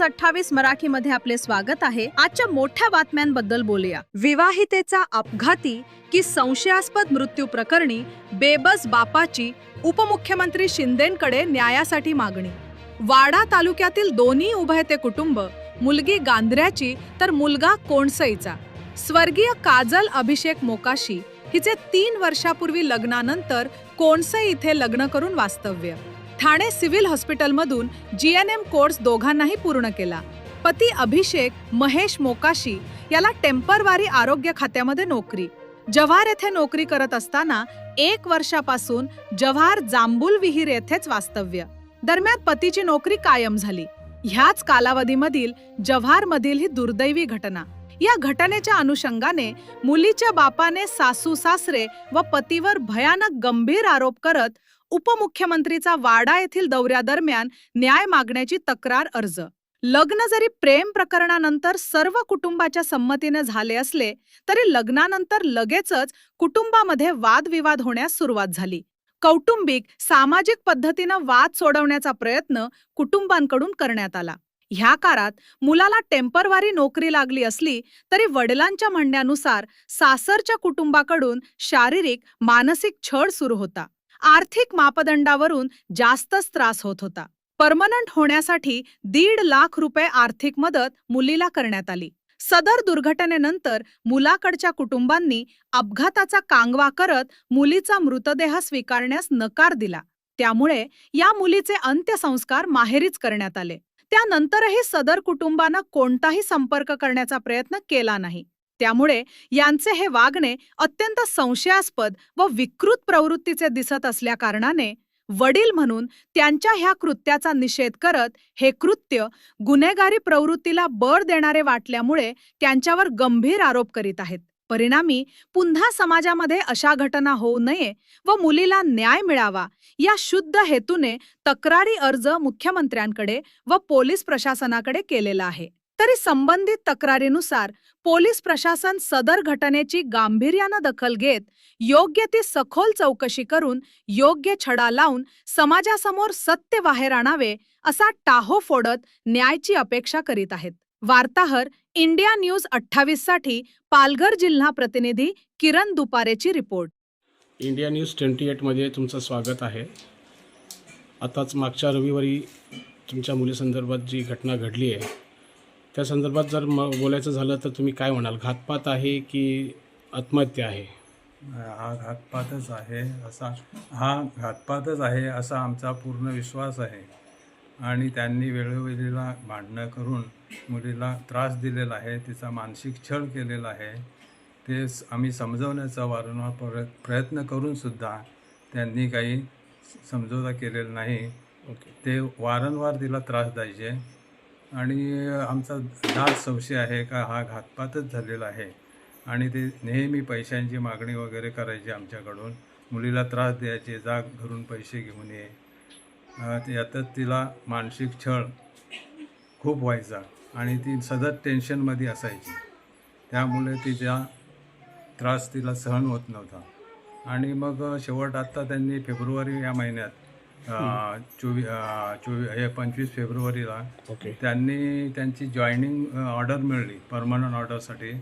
News अठ्ठावीस मराठी मध्ये आपले स्वागत आहे. आजच्या मोठ्या बातम्यांबद्दल बोलूया. विवाहितेचा अपघाती की संशयास्पद मृत्यू प्रकरणी बेबस बापाची उपमुख्यमंत्री शिंदेकडे न्यायासाठी मागणी. वाडा तालुक्यातील दोन्ही उभयते कुटुंब मुलगी गांधऱ्याची तर मुलगा कोणसईचा. स्वर्गीय काजल अभिषेक मोकाशी हिचे तीन वर्षापूर्वी लग्नानंतर कोणसई इथे लग्न करून वास्तव्य. ठाणे सिव्हिल हॉस्पिटलमधून जी एन एम कोर्स दोघांनाही पूर्ण केला. पती अभिषेक महेश मोकाशी याला टेम्परवारी आरोग्य खात्यामध्ये नोकरी. जव्हार येथे नोकरी करत असताना एक वर्षापासून जव्हार जांभूल विहीर येथेच वास्तव्य. दरम्यान पतीची नोकरी कायम झाली. ह्याच कालावधीमधील जव्हारमधील ही दुर्दैवी घटना. या घटनेच्या अनुषंगाने मुलीच्या बापाने सासू सासरे व पतीवर भयानक गंभीर आरोप करत उपमुख्यमंत्रीचा वाडा येथील दौऱ्यादरम्यान न्याय मागण्याची तक्रार अर्ज. लग्न जरी प्रेम प्रकरणानंतर सर्व कुटुंबाच्या संमतीने झाले असले तरी लग्नानंतर लगेचच कुटुंबामध्ये वादविवाद होण्यास सुरुवात झाली. कौटुंबिक सामाजिक पद्धतीनं वाद सोडवण्याचा प्रयत्न कुटुंबांकडून करण्यात आला. ह्या काळात मुलाला टेम्परवारी नोकरी लागली असली तरी वडिलांच्या म्हणण्यानुसार सासरच्या कुटुंबाकडून शारीरिक मानसिक छळ सुरू होता. आर्थिक मापदंडावरून जास्तच त्रास होत होता. परमनंट होण्यासाठी दीड लाख रुपये आर्थिक मदत मुलीला करण्यात आली. सदर दुर्घटनेनंतर मुलाकडच्या कुटुंबांनी अपघाताचा कांगवा करत मुलीचा मृतदेह स्वीकारण्यास नकार दिला. त्यामुळे या मुलीचे अंत्यसंस्कार माहेरीच करण्यात आले. त्यानंतरही सदर कुटुंबानं कोणताही संपर्क करण्याचा प्रयत्न केला नाही. त्यामुळे यांचे हे वागणे अत्यंत संशयास्पद व विकृत प्रवृत्तीचे दिसत असल्याकारणाने वडील म्हणून त्यांच्या ह्या कृत्याचा निषेध करत हे कृत्य गुन्हेगारी प्रवृत्तीला बळ देणारे वाटल्यामुळे त्यांच्यावर गंभीर आरोप करीत आहेत. परिणामी पुन्हा समाजामध्ये अशा घटना होऊ नये व मुलीला न्याय मिळावा या शुद्ध हेतूने तक्रारी अर्ज मुख्यमंत्र्यांकडे व पोलीस प्रशासनाकडे केलेला आहे. तरी संबंधित तक्रारीनुसार पोलीस प्रशासन सदर घटनेची गांभीर्यानं दखल घेत योग्य ती सखोल चौकशी करून योग्य छडा लावून समाजासमोर सत्य बाहेर आणावे असा टाहो फोडत न्यायची अपेक्षा करीत आहेत. वार्ताहर इंडिया न्यूज अठ्ठावीससाठी पालघर जिल्हा प्रतिनिधी किरण दुपारेची रिपोर्ट. इंडिया न्यूज ट्वेंटी एटमध्ये तुमचं स्वागत आहे. आताच मागच्या रविवारी तुमच्या मुलीसंदर्भात जी घटना घडली आहे त्या संदर्भात जर म बोलायचं झालं तर तुम्ही काय म्हणाल? घातपात आहे की आत्महत्या आहे? हा घातपातच आहे असा हा घातपातच आहे असा आमचा पूर्ण विश्वास आहे. आणि त्यांनी वेळोवेळीला भांडणं करून मुलीला त्रास दिलेला आहे तिचा मानसिक छळ केलेला आहे. ते आम्ही समजवण्याचा वारंवार प्रय प्रयत्न करूनसुद्धा त्यांनी काही समजोता केलेला नाही. ओके. ते वारंवार तिला त्रास द्यायचे. आणि आमचा दाट संशय आहे का हा घातपातच झालेला आहे. आणि ते नेहमी पैशांची मागणी वगैरे करायची आमच्याकडून. मुलीला त्रास द्यायचे जा घरून पैसे घेऊन ये. यातच तिला मानसिक छळ खूप व्हायचा आणि ती सतत टेन्शनमध्ये असायची. त्यामुळे तिचा त्रास तिला सहन होत नव्हता. आणि मग शेवट आत्ता त्यांनी फेब्रुवारी या महिन्यात चोवी चोवी हे पंचवीस फेब्रुवारीला त्यांनी त्यांची जॉईनिंग ऑर्डर मिळली परमनंट ऑर्डरसाठी.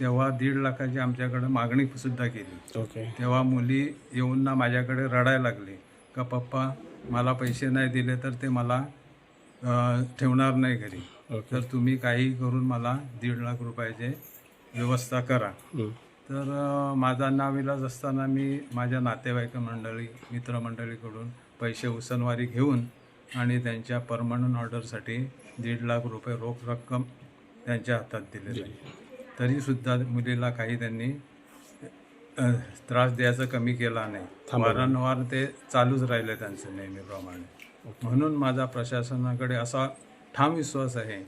तेव्हा दीड लाखाची आमच्याकडे मागणी सुद्धा केली. तेव्हा मुली येऊन ना माझ्याकडे रडायला लागली का पप्पा मला पैसे नाही दिले तर ते मला ठेवणार नाही घरी. तर तुम्ही काही करून मला दीड लाख रुपयाचे व्यवस्था करा. तर माझा नाविलाज असताना मी माझ्या नातेवाईक मंडळी मित्रमंडळीकडून पैसे उसनवारी घेऊन आणि त्यांच्या परमनंट ऑर्डरसाठी दीड लाख रुपये रोख रक्कम त्यांच्या हातात दिलेली आहे तरीसुद्धा मुलीला काही त्यांनी त्रास द्यायचा कमी केला नाही. वारंवार ते चालूच राहिले त्यांचं नेहमीप्रमाणे. म्हणून माझा प्रशासनाकडे असा ठाम विश्वास आहे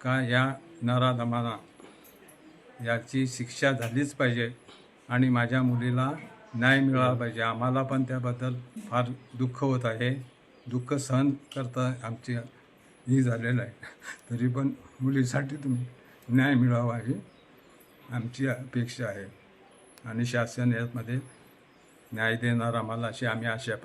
का या नराधमाना याची शिक्षा झालीच पाहिजे आणि माझ्या मुलीला न्याय मिळाला पाहिजे. आम्हाला पण त्याबद्दल फार दुःख होत आहे. दुःख सहन करता आमची ही झालेलं आहे. तरी पण मुलीसाठी तुम्ही न्याय मिळावा ही आमची अपेक्षा आहे. आणि शासन यामध्ये न्याय देणार आम्हाला अशी आम्ही आशा